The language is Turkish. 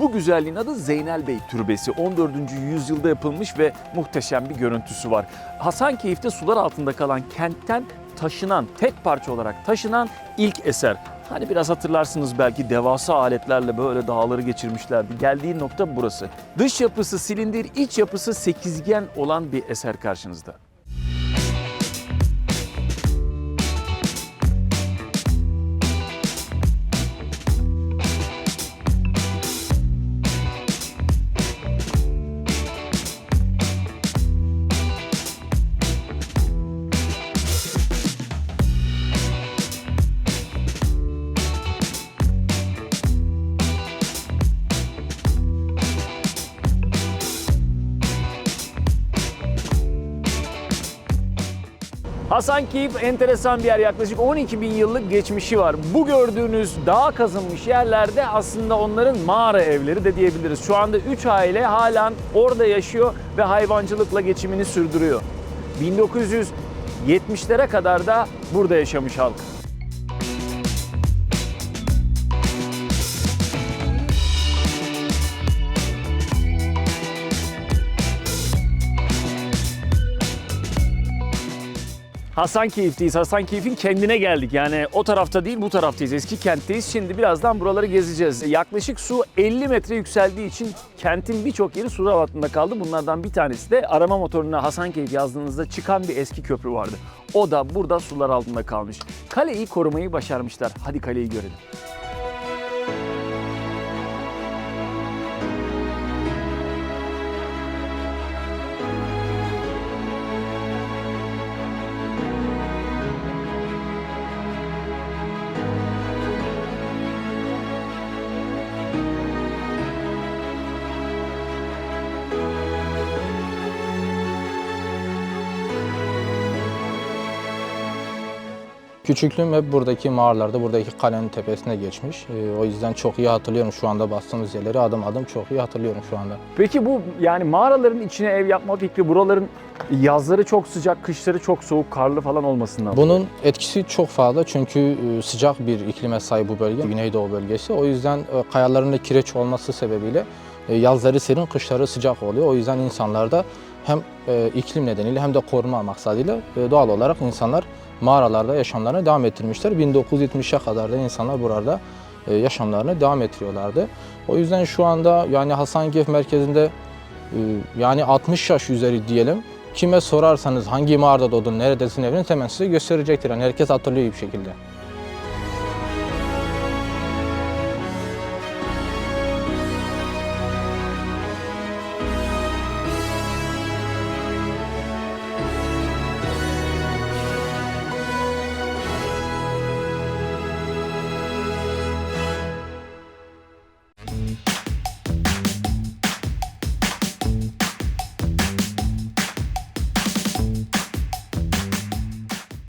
Bu güzelliğin adı Zeynel Bey Türbesi. 14. yüzyılda yapılmış ve muhteşem bir görüntüsü var. Hasankeyf'te sular altında kalan kentten taşınan, tek parça olarak taşınan ilk eser. Hani biraz hatırlarsınız belki devasa aletlerle böyle dağları geçirmişlerdi. Geldiği nokta burası. Dış yapısı silindir, iç yapısı sekizgen olan bir eser karşınızda. Hasankeyf enteresan bir yer. Yaklaşık 12 bin yıllık geçmişi var. Bu gördüğünüz dağ kazınmış yerlerde aslında onların mağara evleri de diyebiliriz. Şu anda 3 aile halen orada yaşıyor ve hayvancılıkla geçimini sürdürüyor. 1970'lere kadar da burada yaşamış halk. Hasankeyf'teyiz. Hasankeyf'in kendine geldik. Yani o tarafta değil bu taraftayız. Eski kentteyiz. Şimdi birazdan buraları gezeceğiz. Yaklaşık su 50 metre yükseldiği için kentin birçok yeri sular altında kaldı. Bunlardan bir tanesi de arama motoruna Hasankeyf yazdığınızda çıkan bir eski köprü vardı. O da burada sular altında kalmış. Kaleyi korumayı başarmışlar. Hadi kaleyi görelim. Küçüklüğüm hep buradaki mağaralarda, buradaki kalenin tepesine geçmiş. Ee, o yüzden çok iyi hatırlıyorum şu anda bastığımız yerleri. Adım adım çok iyi hatırlıyorum şu anda. Peki bu yani mağaraların içine ev yapma fikri buraların yazları çok sıcak, kışları çok soğuk, karlı falan olmasından. Bunun etkisi çok fazla çünkü e, sıcak bir iklime sahip bu bölge, Güneydoğu bölgesi. O yüzden e, kayalarında kireç olması sebebiyle e, yazları serin, kışları sıcak oluyor. O yüzden insanlar da hem e, iklim nedeniyle hem de koruma maksadıyla e, doğal olarak insanlar mağaralarda yaşamlarını devam ettirmişler. 1970'e kadar da insanlar burada e, yaşamlarını devam ettiriyorlardı. O yüzden şu anda yani Hasankeyf merkezinde e, yani 60 yaş üzeri diyelim. Kime sorarsanız hangi mağarada doğdun, neredesin eviniz hemen size gösterecektir. Yani herkes hatırlıyor bir şekilde.